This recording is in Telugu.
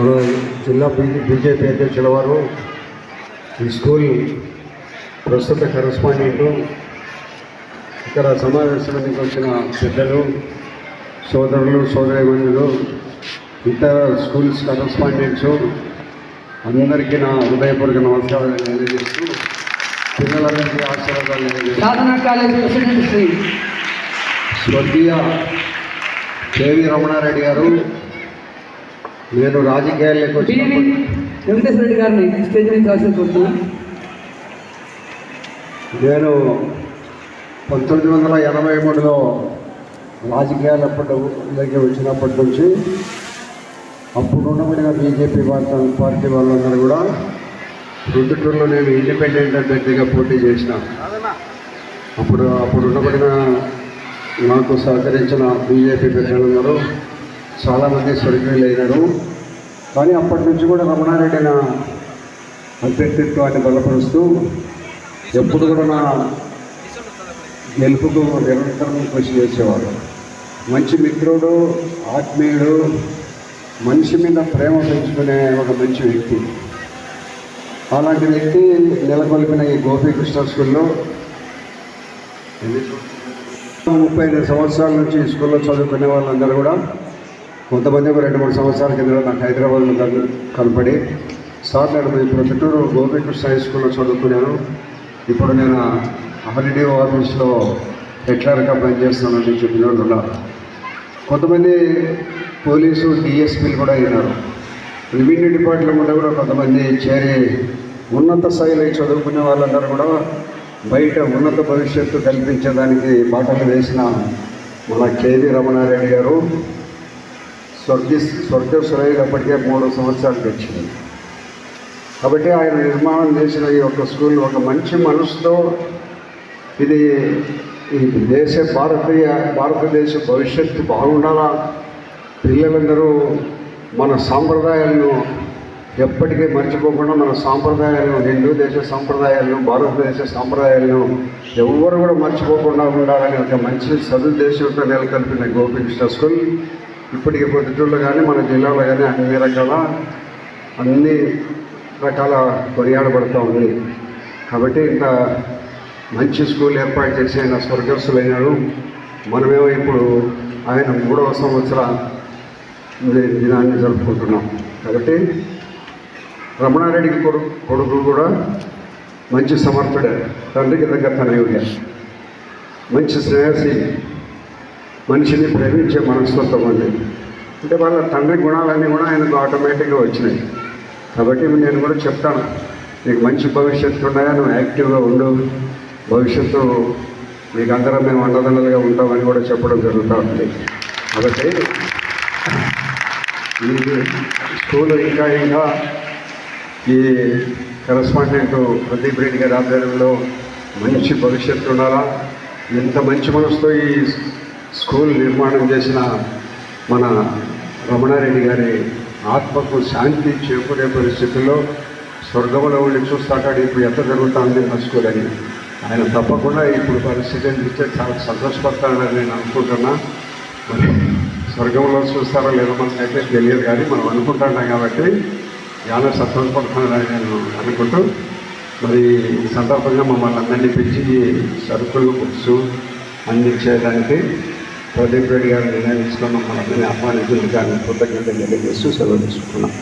మన జిల్లా బీజే బీజేపీ అధ్యక్షుల వారు ఈ స్కూల్ ప్రస్తుత కరస్పాండెంట్ ఇక్కడ సమావేశానికి వచ్చిన పెద్దలు సోదరులు సోదరిమణులు ఇతర స్కూల్స్ కరస్పాండెంట్స్ అందరికీ నా హృదయపూర్వక నమస్కారాలు తెలియజేస్తూ పిల్లలందరికీ ఆశీర్వాదాలు స్వర్గీయ కేవి రమణారెడ్డి గారు నేను రాజకీయాల్లోకి వచ్చినప్పుడు వెంకటేశ్వర రెడ్డి గారిని స్టేజ్ నుంచి కావాల్సి కోరుతున్నాను నేను పంతొమ్మిది వందల ఎనభై మూడులో రాజకీయాలప్పటికి వచ్చినప్పటి నుంచి అప్పుడు ఉండబడిన బీజేపీ పార్టీ పార్టీ వాళ్ళందరూ కూడా రెండు టూర్లో నేను ఇండిపెండెంట్ అభ్యర్థిగా పోటీ చేసిన. అప్పుడు అప్పుడు ఉండబడిన నాకు సహకరించిన బీజేపీ పెద్దలందరూ చాలామంది స్వర్గీయులు అయినారు కానీ అప్పటి నుంచి కూడా రమణారెడ్డి నా అభ్యర్థిత్వాన్ని బలపరుస్తూ ఎప్పుడు కూడా నా గెలుపుకు నిరంతరం కృషి చేసేవాడు. మంచి మిత్రుడు ఆత్మీయుడు మనిషి మీద ప్రేమ పెంచుకునే ఒక మంచి వ్యక్తి. అలాంటి వ్యక్తి నెలకొల్పిన ఈ గోపీకృష్ణ స్కూల్లో ముప్పై ఐదు సంవత్సరాల నుంచి ఈ స్కూల్లో చదువుకునే వాళ్ళందరూ కూడా కొంతమంది ఒక రెండు మూడు సంవత్సరాల కింద నాకు హైదరాబాద్లో కన్- కనపడి సార్ నేను మీ ప్రొద్దుటూరు కృష్ణ హై స్కూల్లో చదువుకున్నాను. ఇప్పుడు నేను ఆర్డీఓ ఆఫీస్లో హెడ్లర్గా పనిచేస్తానని చెప్పిన వాళ్ళు ఉన్నారు. కొంతమంది పోలీసు డిఎస్పీలు కూడా అయినారు. రెవెన్యూ డిపార్ట్మెంట్ కూడా కొంతమంది చేరి ఉన్నత స్థాయిలో చదువుకునే వాళ్ళందరూ కూడా బయట ఉన్నత భవిష్యత్తు కల్పించడానికి బాటలు వేసిన మన కేవీ రమణారెడ్డి గారు. స్వర్గ స్వర్గస్వరైనప్పటికే మూడు సంవత్సరాలు తెచ్చింది కాబట్టి ఆయన నిర్మాణం చేసిన ఈ యొక్క స్కూల్ ఒక మంచి మనసుతో ఇది ఈ దేశ భారతీయ భారతదేశ భవిష్యత్తు బాగుండాలా? పిల్లలందరూ మన సాంప్రదాయాలను ఎప్పటికీ మర్చిపోకుండా మన సాంప్రదాయాలను హిందూ దేశ సాంప్రదాయాలను భారతదేశ సాంప్రదాయాలను ఎవరు కూడా మర్చిపోకుండా ఉండాలని ఒక మంచి సదుద్దేశంతో నెలకొల్పిన గోపికృష్ణ స్కూల్. ఇప్పటికి పొద్దుటూరులో కానీ మన జిల్లాలో కానీ అన్ని రకాల అన్ని రకాల కొనియాడబడుతూ ఉంది. కాబట్టి ఇంత మంచి స్కూల్ ఏర్పాటు చేసి ఆయన స్వర్గస్థులైనాడు. మనమేమో ఇప్పుడు ఆయన మూడవ సంవత్సర దినాన్ని జరుపుకుంటున్నాం. కాబట్టి రమణారెడ్డికి కొడుకు కొడుకు కూడా మంచి సమర్థుడే తండ్రికి దగ్గర తనయుడే మంచి స్నేహశీలి మనిషిని ప్రేమించే మనస్తత్వం ఉంది అంటే వాళ్ళ తండ్రి గుణాలన్నీ కూడా ఆయనకు ఆటోమేటిక్గా వచ్చినాయి. కాబట్టి నేను కూడా చెప్తాను నీకు మంచి భవిష్యత్తు ఉన్నాయా? నువ్వు యాక్టివ్గా ఉండు. భవిష్యత్తు మీకు అందరం మేము అండదండలుగా ఉంటామని కూడా చెప్పడం జరుగుతూ ఉంది. కాబట్టి ఈ స్కూల్ ఇంకా ఇంకా ఈ కరస్పాండెంట్ ప్రదీప్ రెడ్డి గారి ఆధ్వర్యంలో మంచి భవిష్యత్తు ఉండాలా? ఎంత మంచి మనసుతో ఈ స్కూల్ నిర్మాణం చేసిన మన రమణారెడ్డి గారి ఆత్మకు శాంతి చేకూరే పరిస్థితుల్లో స్వర్గంలో ఉండి చూస్తాడు ఇప్పుడు ఎంత జరుగుతుంది మా స్కూల్ అని. ఆయన తప్పకుండా ఇప్పుడు పరిస్థితిని చూస్తే చాలా సంతోషపడతాడని నేను అనుకుంటున్నా. మరి స్వర్గంలో చూస్తారో లేదో మనకైతే తెలియదు కానీ మనం అనుకుంటున్నాం కాబట్టి చాలా సంతోషపడుతున్నాడని నేను అనుకుంటూ మరి ఈ సందర్భంగా మమ్మల్ని అందరినీ పిలిచి సరుకులు బుక్స్ అందించేదానికి ప్రదీప్ రెడ్డి గారు నిర్ణయించుకున్న మమ్మల్ని ఆహ్వానించేందుకు ఆయన కృతజ్ఞతలు తెలియజేస్తూ సెలవు తీసుకుంటున్నాం